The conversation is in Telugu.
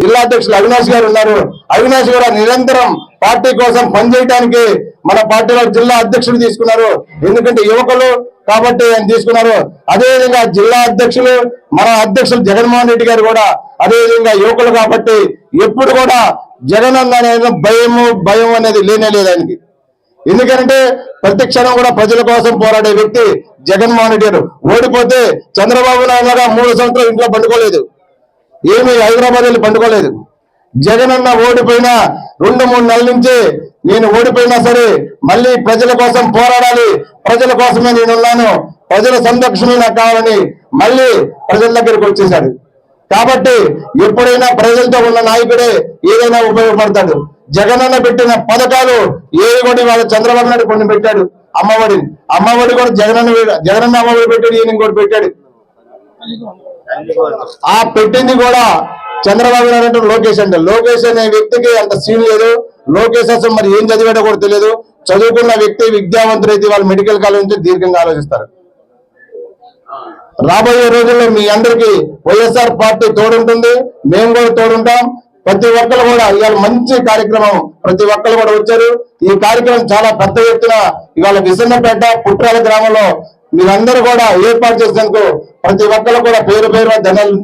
జిల్లా అధ్యక్షులు అవినాష్ గారు ఉన్నారు. అవినాష్ గారు నిరంతరం పార్టీ కోసం పనిచేయడానికి మన పార్టీలో జిల్లా అధ్యక్షులు తీసుకున్నారు. ఎందుకంటే యువకులు కాబట్టి ఆయన తీసుకున్నారు. అదేవిధంగా జిల్లా అధ్యక్షులు మన అధ్యక్షులు జగన్మోహన్ రెడ్డి గారు కూడా అదేవిధంగా యువకులు కాబట్టి ఎప్పుడు కూడా జగన్ అన్న అనేది భయము భయం అనేది లేనే లేదు ఆయనకి. ఎందుకంటే ప్రతి క్షణం కూడా ప్రజల కోసం పోరాడే వ్యక్తి జగన్మోహన్ రెడ్డి గారు. ఓడిపోతే చంద్రబాబు నాయుడు మూడు సంవత్సరాలు ఇంట్లో పండుకోలేదు. ఏమి హైదరాబాద్ వెళ్ళి పండుకోలేదు. జగన్ అన్న ఓడిపోయినా రెండు మూడు నెలల నుంచి నేను ఓడిపోయినా సరే మళ్ళీ ప్రజల కోసం పోరాడాలి. ప్రజల కోసమే నేను ఉన్నాను. ప్రజల సంరక్షణ నాకు కావాలని మళ్ళీ ప్రజల దగ్గరికి వచ్చేశాడు. కాబట్టి ఎప్పుడైనా ప్రజలతో ఉన్న నాయకుడే ఏదైనా ఉపయోగపడతాడు. జగనన్న పెట్టిన పథకాలు ఏవి కూడా ఇవాళ చంద్రబాబు నాయుడు కొన్ని పెట్టాడు. అమ్మఒడిని అమ్మఒడి కూడా జగనన్న జగనన్న అమ్మఒడి పెట్టాడు ఈయన కూడా పెట్టాడు. ఆ పెట్టింది కూడా చంద్రబాబు నాయుడు లోకేష్ అంటే. లోకేష్ అనే వ్యక్తికి అంత సీన్ లేదు. లోకేష్ అసలు మరి ఏం చదివాడో కూడా తెలియదు. చదువుకున్న వ్యక్తి విద్యావంతుడు అయితే వాళ్ళు మెడికల్ కాలేజ్ నుంచి దీర్ఘంగా ఆలోచిస్తారు. రాబోయే రోజుల్లో మీ అందరికీ వైఎస్ఆర్ పార్టీ తోడుంటుంది. మేము కూడా తోడుంటాం. ప్రతి ఒక్కరు కూడా ఇవాళ మంచి కార్యక్రమం ప్రతి ఒక్కరు కూడా వచ్చారు. ఈ కార్యక్రమం చాలా పెద్ద ఎత్తున ఇవాళ విసన్నపేట పుట్రాల గ్రామంలో మీరందరూ కూడా ఏర్పాటు చేసినందుకు ప్రతి ఒక్కరు కూడా పేరు పేరు ధన్యవాదాలు